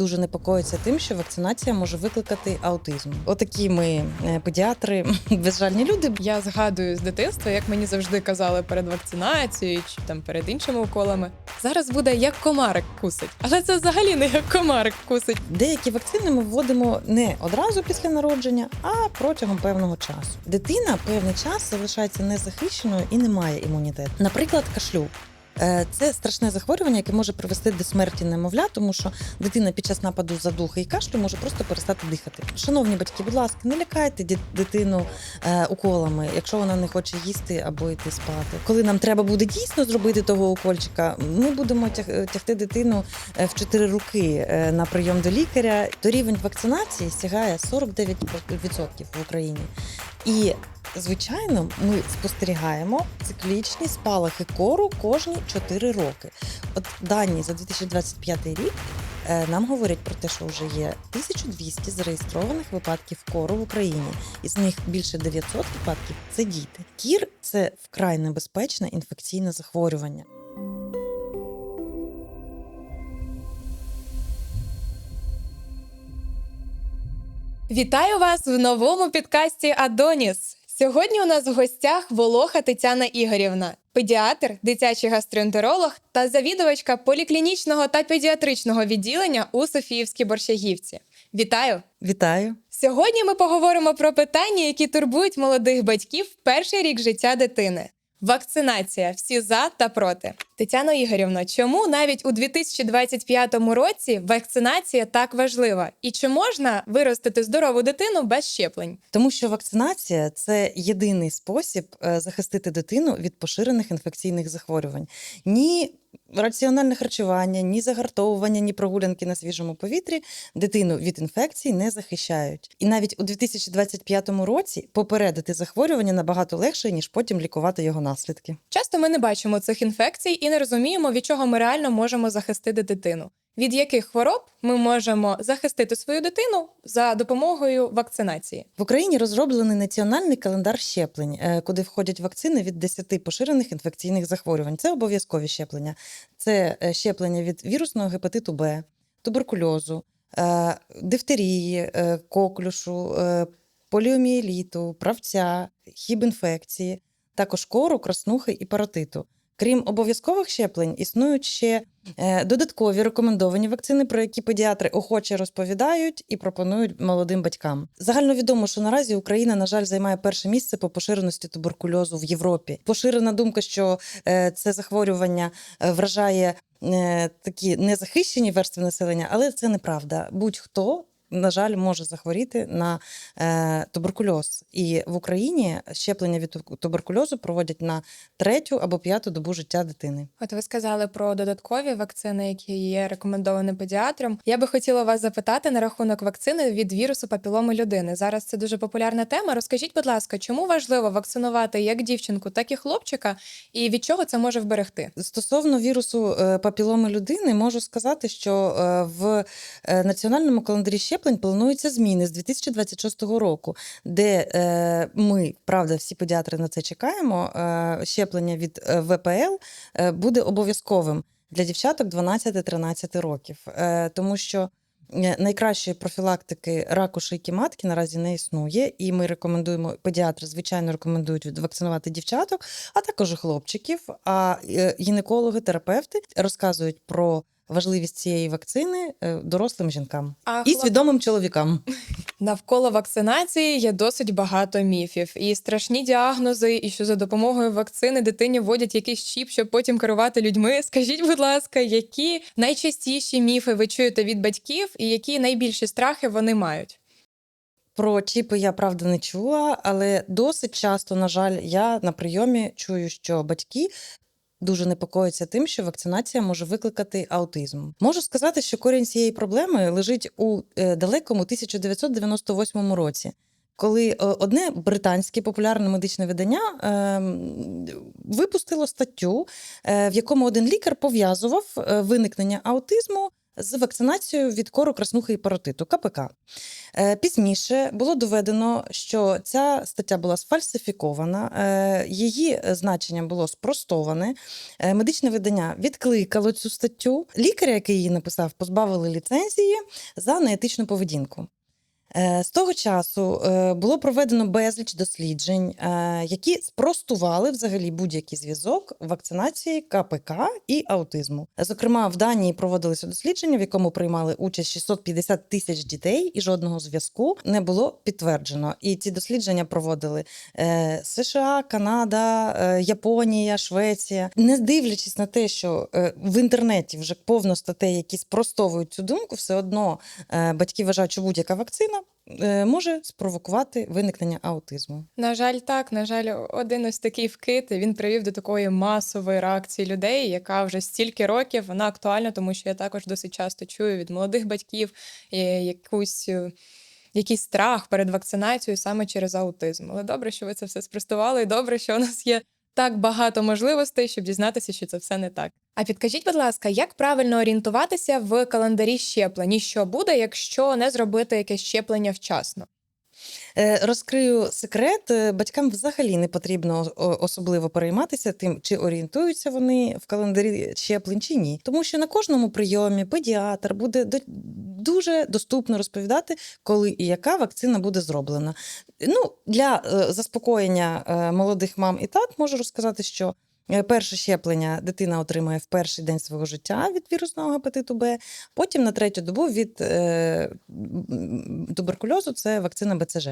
дуже непокоїться тим, що вакцинація може викликати аутизм. Отакі ми е, педіатри, безжальні люди. Я згадую з дитинства, як мені завжди казали перед вакцинацією чи там перед іншими уколами. Зараз буде як комарик кусить, але це взагалі не як комарик кусить. Деякі вакцини ми вводимо не одразу після народження, а протягом певного часу. Дитина певний час залишається незахищеною і не має імунітету. Наприклад, кашлю. Е, Це страшне захворювання, яке може привести до смерті немовля, тому що дитина під час нападу задухи і кашлю може просто перестати дихати. Шановні батьки, будь ласка, не лякайте дитину е, уколами, якщо вона не хоче їсти або йти спати. Коли нам треба буде дійсно зробити того укольчика, ми будемо тяг- тягти дитину е, в чотири руки е, на прийом до лікаря. То рівень вакцинації сягає 49% в Україні. І звичайно, ми спостерігаємо циклічні спалахи кору кожні 4 роки. От дані за 2025 рік е, нам говорять про те, що вже є 1200 зареєстрованих випадків кору в Україні. Із них більше 900 випадків це діти. Кір це вкрай небезпечне інфекційне захворювання. Вітаю вас в новому підкасті Адоніс. Сьогодні у нас в гостях Волоха Тетяна Ігорівна, педіатр, дитячий гастроентеролог та завідувачка поліклінічного та педіатричного відділення у Софіївській Борщагівці. Вітаю! Вітаю! Сьогодні ми поговоримо про питання, які турбують молодих батьків в перший рік життя дитини. Вакцинація всі за та проти. Тетяно Ігорівно, чому навіть у 2025 році вакцинація так важлива? І чи можна виростити здорову дитину без щеплень? Тому що вакцинація це єдиний спосіб е, захистити дитину від поширених інфекційних захворювань. Ні раціональне харчування, ні загартовування, ні прогулянки на свіжому повітрі дитину від інфекцій не захищають. І навіть у 2025 році попередити захворювання набагато легше, ніж потім лікувати його наслідки. Часто ми не бачимо цих інфекцій і не розуміємо, від чого ми реально можемо захистити дитину. Від яких хвороб ми можемо захистити свою дитину за допомогою вакцинації? В Україні розроблений національний календар щеплень, е, куди входять вакцини від 10 поширених інфекційних захворювань. Це обов'язкові щеплення. Це е, щеплення від вірусного гепатиту Б, туберкульозу, е, дифтерії, коклюшу, поліомієліту, правця, хібінфекції, також кору, краснухи і паротиту. Крім обов'язкових щеплень, існують ще е, додаткові рекомендовані вакцини, про які педіатри охоче розповідають і пропонують молодим батькам. Загальновідомо, що наразі Україна, на жаль, займає перше місце по поширеності туберкульозу в Європі. Поширена думка, що е, це захворювання е, вражає такі незахищені верстви населення, але це неправда. Будь-хто. На жаль, може захворіти на е, туберкульоз, і в Україні щеплення від туберкульозу проводять на третю або п'яту добу життя дитини. От ви сказали про додаткові вакцини, які є рекомендовані педіатром. Я би хотіла вас запитати на рахунок вакцини від вірусу папіломи людини. Зараз це дуже популярна тема. Розкажіть, будь ласка, чому важливо вакцинувати як дівчинку, так і хлопчика, і від чого це може вберегти? Стосовно вірусу е, папіломи людини, можу сказати, що е, в е, національному календарі щеплень плануються зміни з 2026 року, де е, ми, правда, всі педіатри на це чекаємо. е, Щеплення від е, ВПЛ е, буде обов'язковим для дівчаток 12-13 років, Е, тому що. е, Найкращої профілактики раку шийки матки наразі не існує, і ми рекомендуємо педіатри, звичайно, рекомендують вакцинувати дівчаток, а також хлопчиків. А гінекологи, терапевти розказують про важливість цієї вакцини е, дорослим жінкам А і хлоп- свідомим чоловікам. навколо вакцинації є досить багато міфів і страшні діагнози, і що за допомогою вакцини дитині вводять якийсь чіп, щоб потім керувати людьми. Скажіть, будь ласка, які найчастіші міфи ви чуєте від батьків, і які найбільші страхи вони мають? Про чіпи я правда не чула, але досить часто, на жаль, я на прийомі чую, що батьки. Дуже непокоїться тим, що вакцинація може викликати аутизм. Можу сказати, що корінь цієї проблеми лежить у е, далекому 1998 році, коли е, одне британське популярне медичне видання е, випустило статтю, е, в якому один лікар пов'язував виникнення аутизму з вакцинацією від кору, краснухи і паротиту КПК. Е, Пізніше було доведено, що ця стаття була сфальсифікована, е, її значення було спростоване. Е, Медичне видання відкликало цю статтю. Лікаря, який її написав, позбавили ліцензії за неетичну поведінку. Е, З того часу е, було проведено безліч досліджень, е, які спростували взагалі будь-який зв'язок вакцинації КПК і аутизму. Зокрема, в Данії проводилося дослідження, в якому приймали участь 650 тисяч дітей, і жодного зв'язку не було підтверджено. І ці дослідження проводили США, Канада, Японія, Швеція. Не дивлячись на те, що в інтернеті вже повно статей, які спростовують цю думку, все одно батьки вважають, що будь-яка вакцина може спровокувати виникнення аутизму. На жаль, так. На жаль, один ось такий вкид він привів до такої масової реакції людей, яка вже стільки років вона актуальна, тому що я також досить часто чую від молодих батьків е, якусь. е, Якийсь страх перед вакцинацією саме через аутизм. Але добре, що ви це все спростували, і добре, що у нас є так багато можливостей, щоб дізнатися, що це все не так. А підкажіть, будь ласка, як правильно орієнтуватися в календарі щеплень? І що буде, якщо не зробити якесь щеплення вчасно? Е, Розкрию секрет. е, Батькам взагалі не потрібно особливо перейматися тим, чи орієнтуються вони в календарі щеплень чи ні. Тому що на кожному прийомі педіатр буде дуже доступно розповідати, коли і яка вакцина буде зроблена. Ну, для е, заспокоєння молодих мам і тат можу розказати, що. Е, Перше щеплення дитина отримає в перший день свого життя від вірусного гепатиту Б, потім на третю добу від е, туберкульозу це вакцина БЦЖ.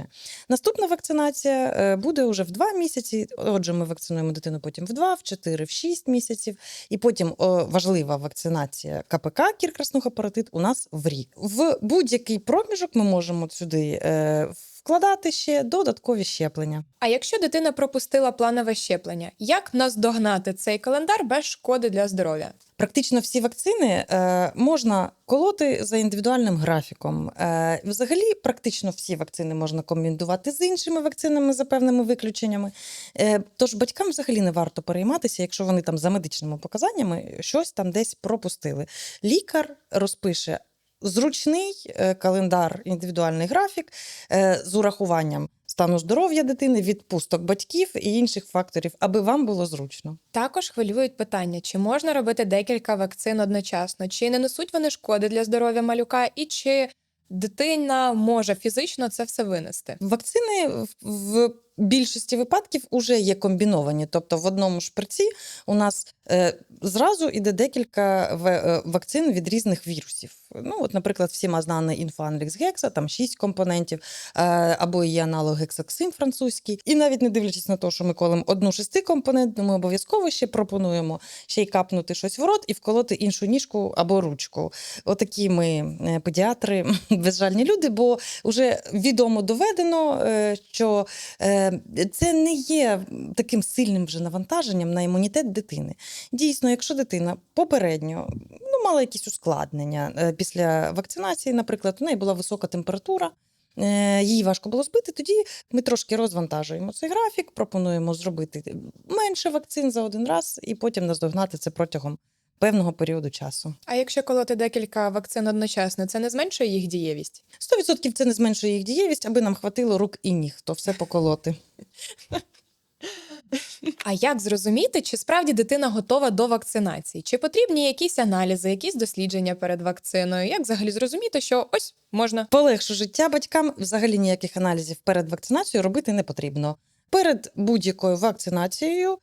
Наступна вакцинація е, буде вже в 2 місяці. Отже, ми вакцинуємо дитину потім в 2, в 4, в 6 місяців. І потім о, важлива вакцинація КПК, кір краснуха у нас в рік. В будь-який проміжок ми можемо сюди е, вкладати ще додаткові щеплення. А якщо дитина пропустила планове щеплення, як наздогнати цей календар без шкоди для здоров'я? Практично всі вакцини е, можна колоти за індивідуальним графіком. Е, взагалі, практично всі вакцини можна комбінувати з іншими вакцинами за певними виключеннями. Е, тож батькам взагалі не варто перейматися, якщо вони там за медичними показаннями щось там десь пропустили. Лікар розпише. Зручний е, календар, індивідуальний графік е, з урахуванням стану здоров'я дитини, відпусток батьків і інших факторів, аби вам було зручно. Також хвилюють питання, чи можна робити декілька вакцин одночасно, чи не несуть вони шкоди для здоров'я малюка, і чи дитина може фізично це все винести. Вакцини в- в більшості випадків вже є комбіновані. Тобто в одному шприці у нас е, зразу іде декілька е, вакцин від різних вірусів. Ну, от, наприклад, всіма знаний інфанрікс гекса, там шість компонентів, е, або є аналог гексаксин французький. І навіть не дивлячись на те, що ми колемо одну шестикомпонентну, ми обов'язково ще пропонуємо ще й капнути щось в рот і вколоти іншу ніжку або ручку. Отакі ми педіатри, безжальні люди, бо вже відомо доведено, що це не є таким сильним вже навантаженням на імунітет дитини. Дійсно, якщо дитина попередньо ну, мала якісь ускладнення е, після вакцинації, наприклад, у неї була висока температура. е, Її важко було збити, тоді ми трошки розвантажуємо цей графік, пропонуємо зробити менше вакцин за один раз і потім наздогнати це протягом певного періоду часу. А якщо колоти декілька вакцин одночасно, це не зменшує їх дієвість? 100% це не зменшує їх дієвість, аби нам хватило рук і ніг, то все поколоти. А як зрозуміти, чи справді дитина готова до вакцинації? Чи потрібні якісь аналізи, якісь дослідження перед вакциною? Як взагалі зрозуміти, що ось можна? Полегшу життя батькам взагалі ніяких аналізів перед вакцинацією робити не потрібно. Перед будь-якою вакцинацією,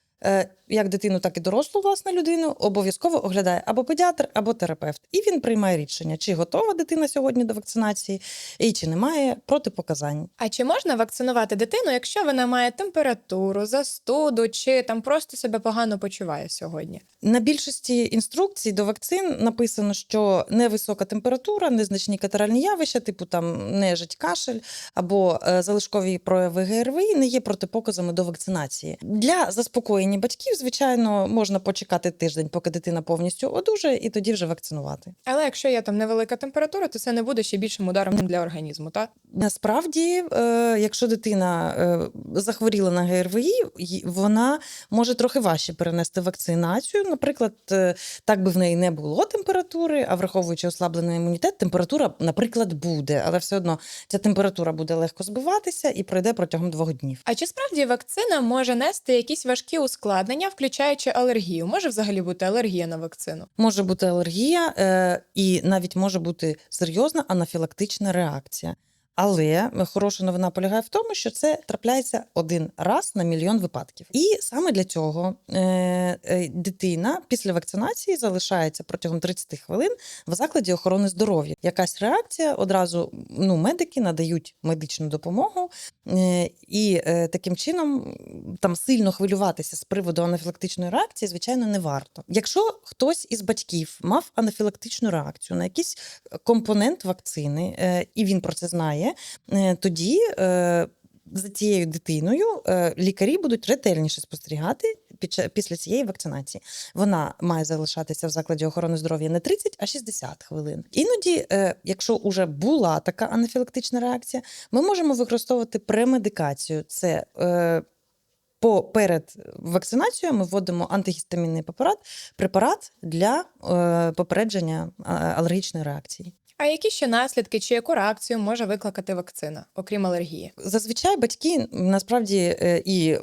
як дитину, так і дорослу власне людину, обов'язково оглядає або педіатр, або терапевт. І він приймає рішення, чи готова дитина сьогодні до вакцинації, і чи немає протипоказань. А чи можна вакцинувати дитину, якщо вона має температуру, застуду, чи там просто себе погано почуває сьогодні? На більшості інструкцій до вакцин написано, що невисока температура, незначні катаральні явища, типу там нежить, кашель або е, залишкові прояви ГРВІ не є протипоказами до вакцинації. Для заспокоєння батьків, звичайно, можна почекати тиждень, поки дитина повністю одужає, і тоді вже вакцинувати. Але якщо є там невелика температура, то це не буде ще більшим ударом для організму, так? Насправді, е, якщо дитина е, захворіла на ГРВІ, вона може трохи важче перенести вакцинацію. Наприклад, е, так би в неї не було температури, а враховуючи ослаблений імунітет, температура, наприклад, буде, але все одно ця температура буде легко збиватися і пройде протягом двох днів. А чи справді вакцина може нести якісь важкі ускладнення, включаючи алергію? Може взагалі бути алергія на вакцину? Може бути алергія, е, і навіть може бути серйозна анафілактична реакція. Але хороша новина полягає в тому, що це трапляється один раз на мільйон випадків. І саме для цього е, е, дитина після вакцинації залишається протягом 30 хвилин в закладі охорони здоров'я. Якась реакція одразу ну, медики надають медичну допомогу, е, і таким чином там сильно хвилюватися з приводу анафілактичної реакції, звичайно, не варто. Якщо хтось із батьків мав анафілактичну реакцію на якийсь компонент вакцини, і він про це знає, е, тоді. е, За цією дитиною е, лікарі будуть ретельніше спостерігати після цієї вакцинації. Вона має залишатися в закладі охорони здоров'я не 30, а 60 хвилин. Іноді, якщо вже була така анафілактична реакція, ми можемо використовувати премедикацію. Це по перед вакцинацією ми вводимо антигістамінний препарат, препарат для попередження алергічної реакції. А які ще наслідки чи яку реакцію може викликати вакцина, окрім алергії? Зазвичай батьки насправді е, і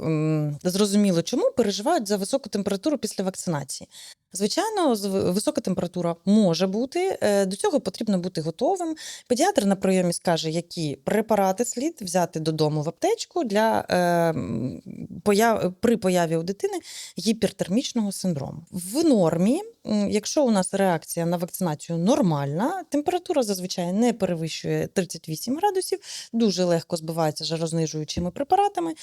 зрозуміло, чому переживають за високу температуру після вакцинації. Звичайно, висока температура може бути. е, До цього потрібно бути готовим. Педіатр на прийомі скаже, які препарати слід взяти додому в аптечку для е, появ... при появі у дитини гіпертермічного синдрому. В нормі, якщо у нас реакція на вакцинацію нормальна, температура зазвичай не перевищує 38 градусів, дуже легко збивається жарознижуючими препаратами.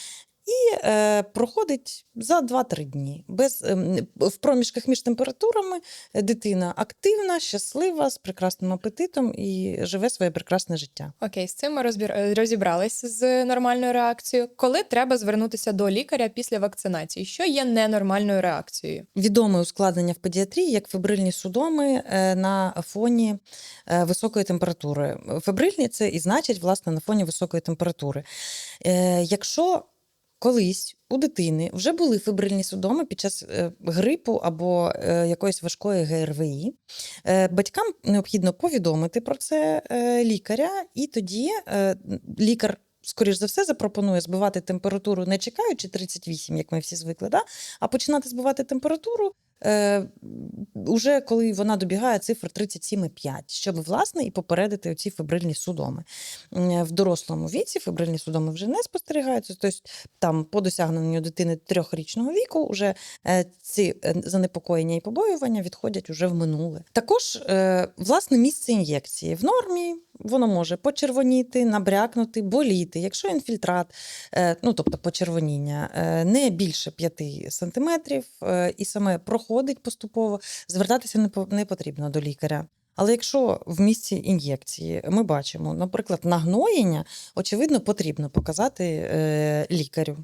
І е, проходить за 2-3 дні. Без, ем, в проміжках між температурами е, дитина активна, щаслива, з прекрасним апетитом і живе своє прекрасне життя. Окей, з цим ми розбір... е, розібралися з нормальною реакцією. Коли треба звернутися до лікаря після вакцинації? Що є ненормальною реакцією? Відоме ускладнення в педіатрії як фебрильні судоми е, на фоні е, високої температури. Фебрильні це і значить власне на фоні високої температури. Е, Якщо колись у дитини вже були фібрильні судоми під час е, грипу або е, якоїсь важкої ГРВІ, е, батькам необхідно повідомити про це лікаря, і тоді лікар. Скоріш за все, запропонує збивати температуру, не чекаючи 38, як ми всі звикли, да? а починати збивати температуру е, уже коли вона добігає цифр 37,5, щоб власне і попередити оці фебрильні судоми. В дорослому віці фебрильні судоми вже не спостерігаються, тобто там по досягненню дитини трьохрічного віку вже е, ці е, занепокоєння і побоювання відходять уже в минуле. Також е, власне місце ін'єкції в нормі. Воно може почервоніти, набрякнути, боліти. Якщо інфільтрат, е, ну тобто почервоніння, не більше 5 сантиметрів е, і саме проходить поступово, звертатися не потрібно до лікаря. Але якщо в місці ін'єкції ми бачимо, наприклад, нагноєння, очевидно, потрібно показати е, лікарю,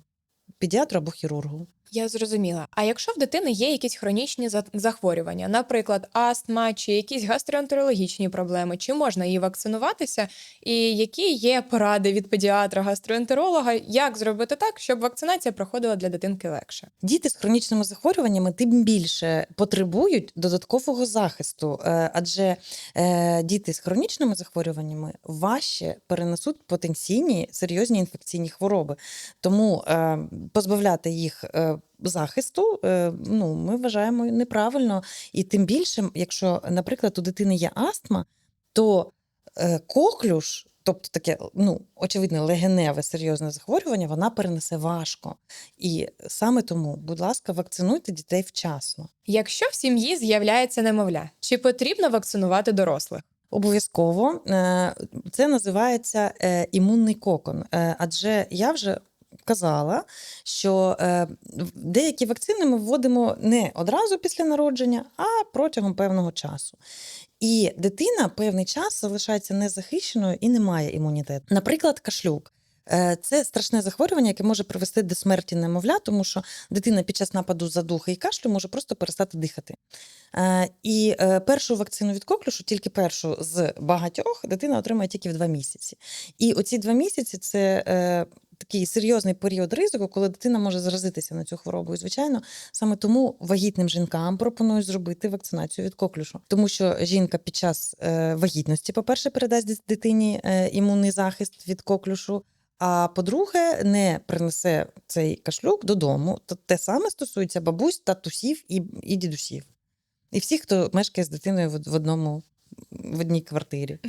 педіатру або хірургу. Я зрозуміла. А якщо в дитини є якісь хронічні за- захворювання, наприклад, астма чи якісь гастроентерологічні проблеми, чи можна її вакцинуватися? І які є поради від педіатра, гастроентеролога, як зробити так, щоб вакцинація проходила для дитинки легше? Діти з хронічними захворюваннями тим більше потребують додаткового захисту, е, адже е, діти з хронічними захворюваннями важче перенесуть потенційні серйозні інфекційні хвороби. Тому е, позбавляти їх. Захисту, е, ну ми вважаємо неправильно, і тим більше, якщо, наприклад, у дитини є астма, то е, коклюш, тобто таке, ну очевидне, легеневе серйозне захворювання, вона перенесе важко. І саме тому, будь ласка, вакцинуйте дітей вчасно. Якщо в сім'ї з'являється немовля, чи потрібно вакцинувати дорослих? Обов'язково Е, це називається імунний кокон. Адже я вже казала, що е, деякі вакцини ми вводимо не одразу після народження, а протягом певного часу. І дитина певний час залишається незахищеною і не має імунітету. Наприклад, кашлюк. Е, Це страшне захворювання, яке може привести до смерті немовля, тому що дитина під час нападу задухи і кашлю може просто перестати дихати. Е, І першу вакцину від коклюшу, тільки першу з багатьох, дитина отримає тільки в два місяці. І оці два місяці це. Такий серйозний період ризику, коли дитина може заразитися на цю хворобу. І, звичайно, саме тому вагітним жінкам пропонують зробити вакцинацію від коклюшу, тому що жінка під час е, вагітності, по-перше, передасть дитині е, імунний захист від коклюшу. А по-друге, не принесе цей кашлюк додому. То те саме стосується бабусь, татусів і, і дідусів. І всіх, хто мешкає з дитиною в одному в одній квартирі.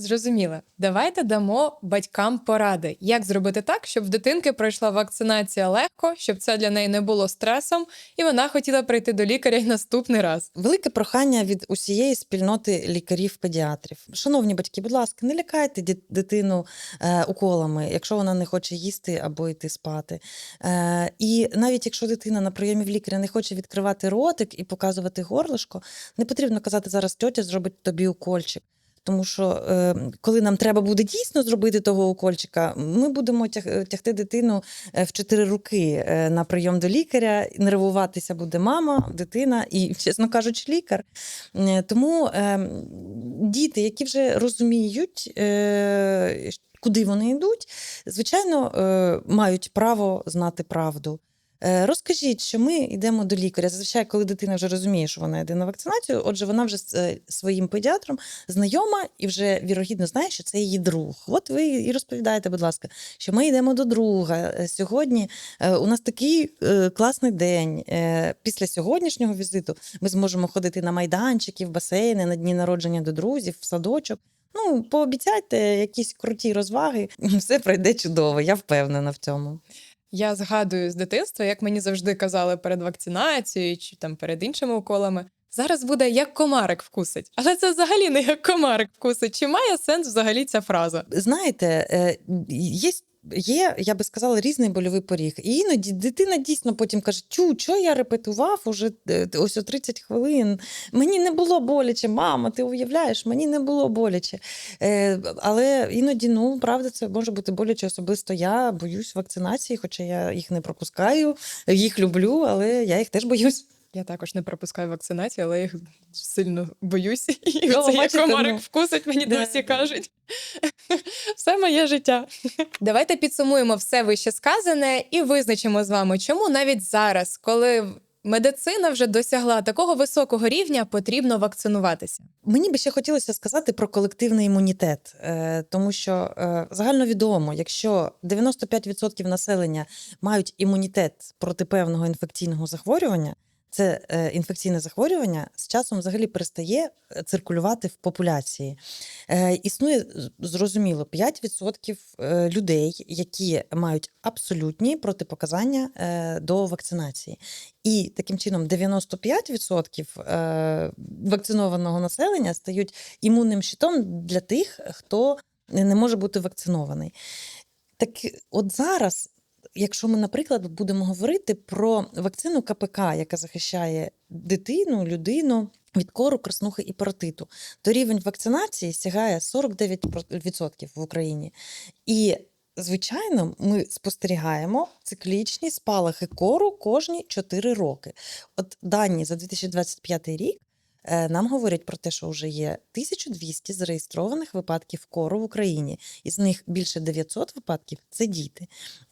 Зрозуміло. Давайте дамо батькам поради, як зробити так, щоб в дитинки пройшла вакцинація легко, щоб це для неї не було стресом, і вона хотіла прийти до лікаря й наступний раз. Велике прохання від усієї спільноти лікарів-педіатрів. Шановні батьки, будь ласка, не лякайте дитину е, уколами, якщо вона не хоче їсти або йти спати. Е, і навіть якщо дитина на прийомі в лікаря не хоче відкривати ротик і показувати горлишко, не потрібно казати зараз тьотя зробить тобі укольчик. Тому що е, коли нам треба буде дійсно зробити того укольчика, ми будемо тяг, тягти дитину е, в чотири руки е, на прийом до лікаря. Нервуватися буде мама, дитина і, чесно кажучи, лікар. Е, Тому е, діти, які вже розуміють, е, куди вони йдуть, звичайно, е, мають право знати правду. Е, Розкажіть, що ми йдемо до лікаря. Зазвичай, коли дитина вже розуміє, що вона йде на вакцинацію, отже, вона вже з е, своїм педіатром знайома і вже вірогідно знає, що це її друг. От ви і розповідаєте, будь ласка, що ми йдемо до друга. Е, Сьогодні у нас такий класний день. Після сьогоднішнього візиту ми зможемо ходити на майданчики, в басейни, на дні народження до друзів, в садочок. Ну, пообіцяйте якісь круті розваги, все пройде чудово. Я впевнена в цьому. Я згадую з дитинства, як мені завжди казали перед вакцинацією чи там перед іншими уколами. Зараз буде як комарик вкусить, але це взагалі не як комарик вкусить. Чи має сенс взагалі ця фраза? знаєте, е, є. Є, я би сказала, різний больовий поріг. І іноді дитина дійсно потім каже: Чу, що я репетував уже е, ось о 30 хвилин. Мені не було боляче, мама, ти уявляєш, мені не було боляче. Е, але іноді, ну, правда, це може бути боляче. Особисто я боюсь вакцинації, хоча я їх не пропускаю, їх люблю, але я їх теж боюсь. Я також не пропускаю вакцинацію, але я їх сильно боюсь. І оце як комарик ну. вкусить, мені Да, досі да. кажуть. Все моє життя. Давайте підсумуємо все вище сказане і визначимо з вами, чому навіть зараз, коли медицина вже досягла такого високого рівня, потрібно вакцинуватися. Мені би ще хотілося сказати про колективний імунітет, е, тому що е, загальновідомо, якщо 95% населення мають імунітет проти певного інфекційного захворювання, це е, інфекційне захворювання з часом взагалі перестає е, циркулювати в популяції. Е, Існує зрозуміло 5% е, людей, які мають абсолютні протипоказання до вакцинації. І таким чином 95% е, вакцинованого населення стають імунним щитом для тих, хто не може бути вакцинований. Так от зараз, якщо ми, наприклад, будемо говорити про вакцину КПК, яка захищає дитину, людину від кору, краснухи і паротиту, то рівень вакцинації сягає 49% в Україні. І Звичайно, ми спостерігаємо циклічні спалахи кору кожні 4 роки. От дані за 2025 рік нам говорять про те, що вже є 1200 зареєстрованих випадків кору в Україні. Із них більше 900 випадків це діти.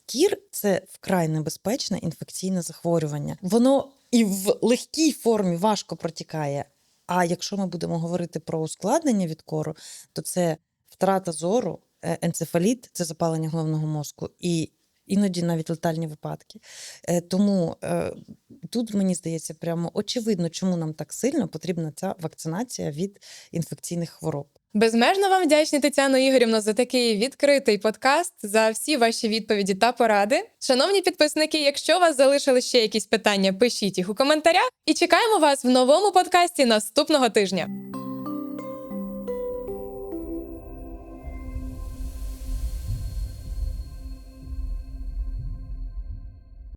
Кір це вкрай небезпечне інфекційне захворювання. Воно і в легкій формі важко протікає. А якщо ми будемо говорити про ускладнення від кору, то це втрата зору, е, енцефаліт це запалення головного мозку, і іноді навіть летальні випадки. Е, Тому е, тут мені здається прямо очевидно, чому нам так сильно потрібна ця вакцинація від інфекційних хвороб. Безмежно вам вдячні Тетяно Ігорівно за такий відкритий подкаст, за всі ваші відповіді та поради. Шановні підписники, якщо у вас залишили ще якісь питання, пишіть їх у коментарях і чекаємо вас в новому подкасті наступного тижня.